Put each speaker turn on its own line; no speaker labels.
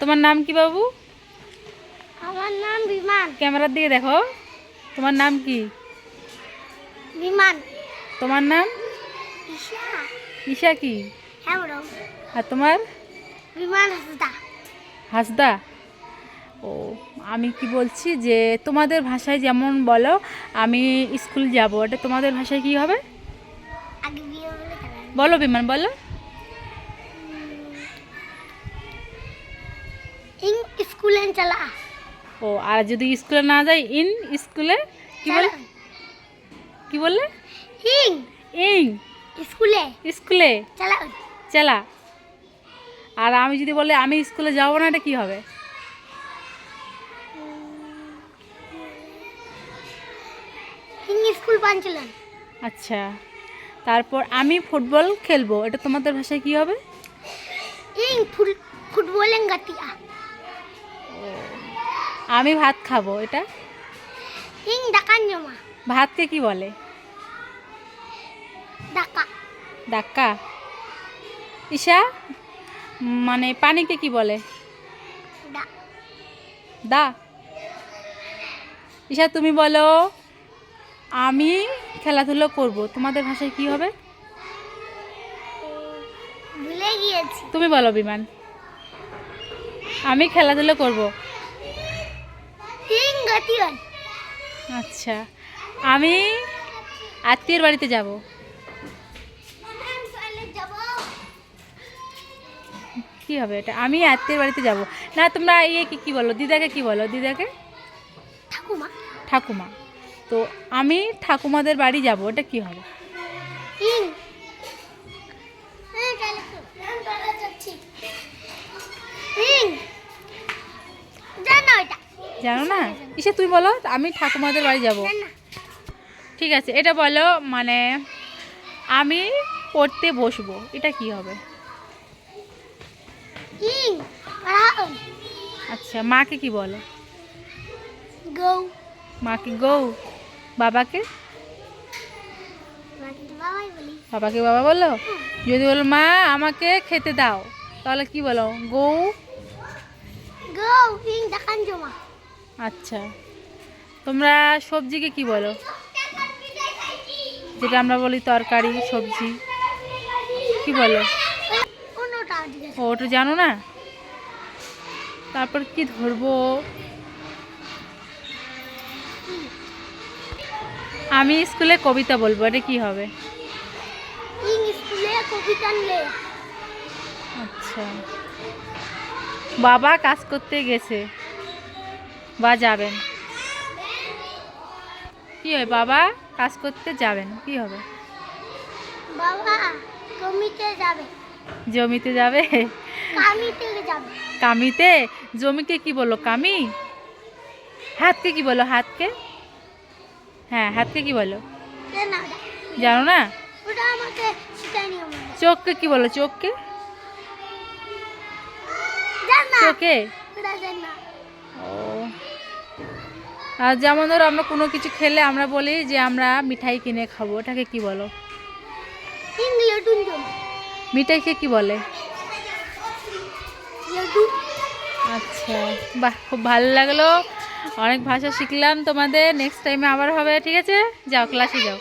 তোমার নাম কি বাবু?
আমার নাম বিমান।
ক্যামেরার দিকে দেখো। তোমার নাম কি?
বিমান।
তোমার নাম?
ঈশা।
ঈশা কি?
হ্যাঁ বলো।
আর তোমার?
বিমান হাসদা।
হাসদা। ও আমি কি বলছি যে তোমাদের ভাষায় যেমন বলো আমি স্কুল যাব। এটা তোমাদের ভাষায় কি হবে?
বলো
বিমান বলো
ইং স্কুলে চালা।
ও আর যদি স্কুলে না যাই ইন স্কুলে? কি বলে? কি বললে?
ইং।
ইং।
স্কুলে।
স্কুলে?
চালা।
চালা। আর আমি যদি বলে আমি স্কুলে যাব না এটা কি হবে?
ইং স্কুল পাঞ্চলন।
আচ্ছা। তারপর আমি ফুটবল খেলব। এটা তোমাদের ভাষায় কি হবে?
ইং ফুল ফুটবলেন গাতিয়া।
আমি ভাত খাব এটা? ভাতকে কি বলে?
ডাকা।
ডাক্কা ঈশা মানে পানিকে কি বলে? দা। ঈশা তুমি বলো আমি খেলাধুলো করব তোমাদের ভাষায় কি হবে?
ভুলে গিয়েছি।
তুমি বলো বিমান। আমি খেলাধুলো করব। আচ্ছা আমি আত্মীয়ের বাড়িতে যাব। কি হবে এটা? আমি আত্মীয়ের বাড়িতে যাব। না তোমরা ইয়ে কি কি বলো? দিদাকে কি বলো? দিদাকে?
ঠাকুমা।
ঠাকুমা। তো আমি ঠাকুমাদের বাড়ি যাব এটা কি হবে
ইং হ্যাঁ চলে চলে যাচ্ছি ইং জানো এটা
জানো না? ইসে তুই বলো আমি ঠাকুমাদের বাড়ি যাব। ঠিক আছে এটা বলো মানে আমি পড়তে বসবো এটা কি হবে? আচ্ছা মাকে কি বলো?
গো।
মাকে গৌ বাবাকে? বাবাকে বাবা বলো যদি বলো মা আমাকে খেতে দাও। তাহলে কি বলো? গৌ?
গো ইং দেখান জমা
আচ্ছা। তোমরা সবজিকে কি বলো? যেটা আমরা বলি তরকারি সবজি। কি বলো? ও ওটা জানো না? তারপর কি ধরবো? আমি স্কুলে কবিতা বলব এটা কি হবে? আচ্ছা। বাবা কাজ করতে গেছে। বা যাবেন কি হয় বাবা কাজ করতে যাবেন কি হবে?
বাবা কমিতে যাবে।
জমিতে যাবে?
কামিতে যাবে।
কামিতে? জমিকে কি বলো কামি? হাতকে কি বলো হাতকে? হ্যাঁ হাতকে কি বলো
জানো
না। চোখকে কি বলো চোখকে? চোখে? ও। আর যেমন ধরো আমরা কোনো কিছু খেলে আমরা বলি যে আমরা মিঠাই কিনে খাব ওটাকে কি বলো?
ইং লডুন জমা
মিঠাইকে কি বলে? আচ্ছা বাহ খুব ভালো লাগল। অনেক ভাষা শিখলাম তোমাদের নেক্সট টাইমে আবার হবে ঠিক আছে? যাও ক্লাসে যাও।